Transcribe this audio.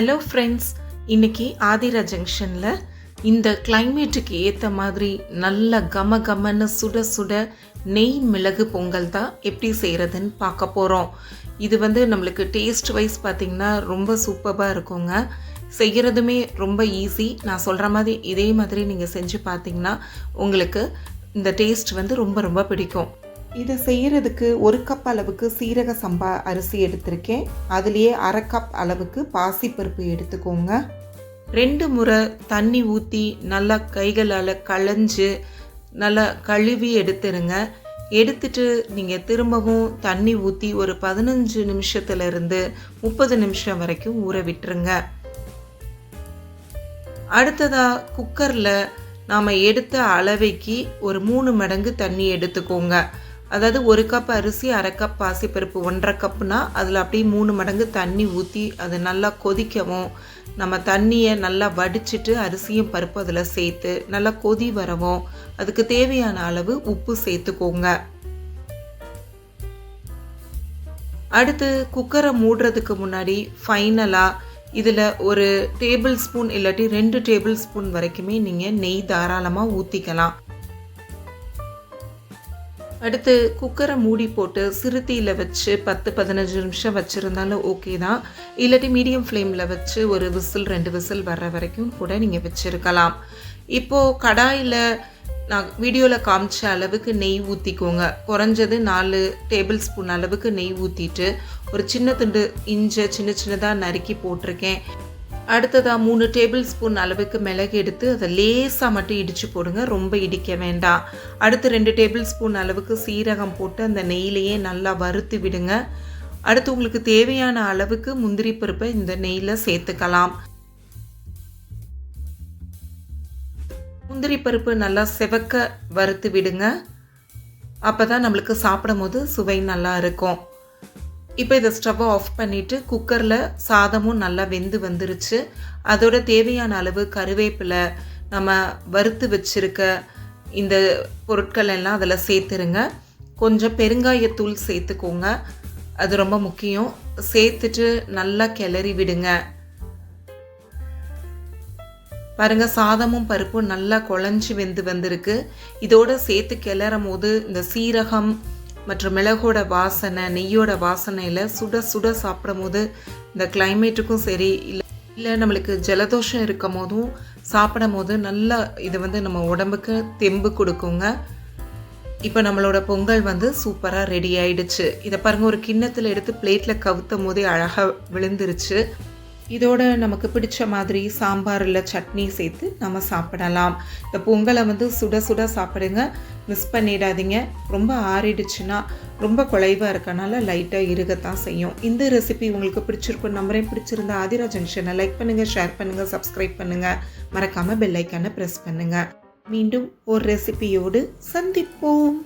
Hello friends இன்றைக்கி ஆதிரா ஜங்ஷனில் இந்த கிளைமேட்டுக்கு ஏற்ற மாதிரி நல்ல கம கமன்னு சுட சுட நெய் மிளகு பொங்கல் தான் எப்படி செய்கிறதுன்னு பார்க்க போகிறோம் இது வந்து நம்மளுக்கு டேஸ்ட் வைஸ் பார்த்திங்கன்னா ரொம்ப சூப்பராக இருக்குங்க. செய்கிறதுமே ரொம்ப ஈஸி நான் சொல்கிற மாதிரி இதே மாதிரி நீங்கள் செஞ்சு பார்த்தீங்கன்னா உங்களுக்கு இந்த டேஸ்ட் வந்து ரொம்ப ரொம்ப பிடிக்கும். இதை செய்கிறதுக்கு ஒரு கப் அளவுக்கு சீரக சம்பா அரிசி எடுத்திருக்கேன். அதுலேயே அரை கப் அளவுக்கு பாசிப்பருப்பு எடுத்துக்கோங்க. ரெண்டு முறை தண்ணி ஊற்றி நல்லா கைகளால் களைஞ்சு நல்லா கழுவி எடுத்துருங்க. எடுத்துட்டு நீங்கள் திரும்பவும் தண்ணி ஊற்றி ஒரு பதினஞ்சு நிமிஷத்துலேருந்து முப்பது நிமிஷம் வரைக்கும் ஊற விட்டுருங்க. அடுத்ததாக குக்கரில் நாம் எடுத்த அளவைக்கு ஒரு மூணு மடங்கு தண்ணி எடுத்துக்கோங்க. அதாவது ஒரு கப் அரிசி அரை கப் பாசிப்பருப்பு ஒன்றரை கப்புனா அதில் அப்படியே மூணு மடங்கு தண்ணி ஊற்றி அது நல்லா கொதிக்கவும் நம்ம தண்ணியை நல்லா வடிச்சிட்டு அரிசியும் பருப்பு அதில் சேர்த்து நல்லா கொதி வரவும் அதுக்கு தேவையான அளவு உப்பு சேர்த்துக்கோங்க. அடுத்து குக்கரை மூடுறதுக்கு முன்னாடி ஃபைனலாக இதில் ஒரு டேபிள் ஸ்பூன் இல்லாட்டி ரெண்டு டேபிள் ஸ்பூன் வரைக்குமே நீங்கள் நெய் தாராளமாக ஊற்றிக்கலாம் அடுத்து குக்கரை மூடி போட்டு சிறுத்தியில் வச்சு பத்து பதினஞ்சு நிமிஷம் வச்சுருந்தாலும் ஓகே தான். இல்லாட்டி மீடியம் ஃப்ளேமில் வச்சு ஒரு விசில் ரெண்டு விசில் வர்ற வரைக்கும் கூட நீங்கள் வச்சுருக்கலாம். இப்போது கடாயில் நான் வீடியோவில் காமிச்ச அளவுக்கு நெய் ஊற்றிக்கோங்க குறைஞ்சது நாலு டேபிள் ஸ்பூன் அளவுக்கு நெய் ஊற்றிட்டு ஒரு சின்ன துண்டு இஞ்சை சின்ன சின்னதாக நறுக்கி போட்டிருக்கேன். அடுத்ததாக மூணு டேபிள் ஸ்பூன் அளவுக்கு மிளகு எடுத்து அதை லேசாக மட்டும் இடித்து போடுங்க. ரொம்ப இடிக்க வேண்டாம். அடுத்து ரெண்டு டேபிள் ஸ்பூன் அளவுக்கு சீரகம் போட்டு அந்த நெய்யிலையே நல்லா வறுத்து விடுங்க. அடுத்து உங்களுக்கு தேவையான அளவுக்கு முந்திரி பருப்பை இந்த நெய்யில் சேர்த்துக்கலாம். முந்திரி பருப்பு நல்லா செவக்க வறுத்து விடுங்க. அப்போ தான் நம்மளுக்கு சாப்பிடும் போது சுவை நல்லா இருக்கும். இப்போ இதை ஸ்டவ்வை ஆஃப் பண்ணிவிட்டு குக்கரில் சாதமும் நல்லா வெந்து வந்துருச்சு. அதோட தேவையான அளவு கருவேப்பிலை நம்ம வறுத்து வச்சுருக்க இந்த பொருட்கள் எல்லாம் அதில் சேர்த்துருங்க. கொஞ்சம் பெருங்காயத்தூள் சேர்த்துக்கோங்க. அது ரொம்ப முக்கியம். சேர்த்துட்டு நல்லா கிளறி விடுங்க. பாருங்க சாதமும் பருப்பும் நல்லா குழஞ்சி வெந்து வந்திருக்கு. இதோட சேர்த்து கிளறும் போது இந்த சீரகம் மற்றும் மிளகோட வாசனை நெய்யோட வாசனையில் சுட சுட சாப்பிடும் போது இந்த கிளைமேட்டுக்கும் சரி இல்லை இல்லை நம்மளுக்கு ஜலதோஷம் இருக்கும் போதும் சாப்பிடும் போது நல்லா இது வந்து நம்ம உடம்புக்கு தெம்பு கொடுக்குங்க. இப்போ நம்மளோட பொங்கல் வந்து சூப்பராக ரெடி ஆயிடுச்சு. இதை பாருங்கள் ஒரு கிண்ணத்தில் எடுத்து பிளேட்டில் கவுத்தும் போதே அழகாக விழுந்துருச்சு. இதோட நமக்கு பிடிச்ச மாதிரி சாம்பார் இல்லை சட்னி சேர்த்து நம்ம சாப்பிடலாம். இந்த பொங்கலை வந்து சுட சுட சாப்பிடுங்க. மிஸ் பண்ணிடாதீங்க. ரொம்ப ஆறிடுச்சுன்னா ரொம்ப குலைவாக இருக்கனால லைட்டாக இருகத்தான் செய்யும். இந்த ரெசிபி உங்களுக்கு பிடிச்சிருக்கும் நம்பரையும் பிடிச்சிருந்தா ஆதிரா ஜங்ஷனை லைக் பண்ணுங்கள் ஷேர் பண்ணுங்கள் சப்ஸ்கிரைப் பண்ணுங்கள் மறக்காமல் பெல் ப்ரெஸ் பண்ணுங்கள் மீண்டும் ஒரு ரெசிபியோடு சந்திப்போம்.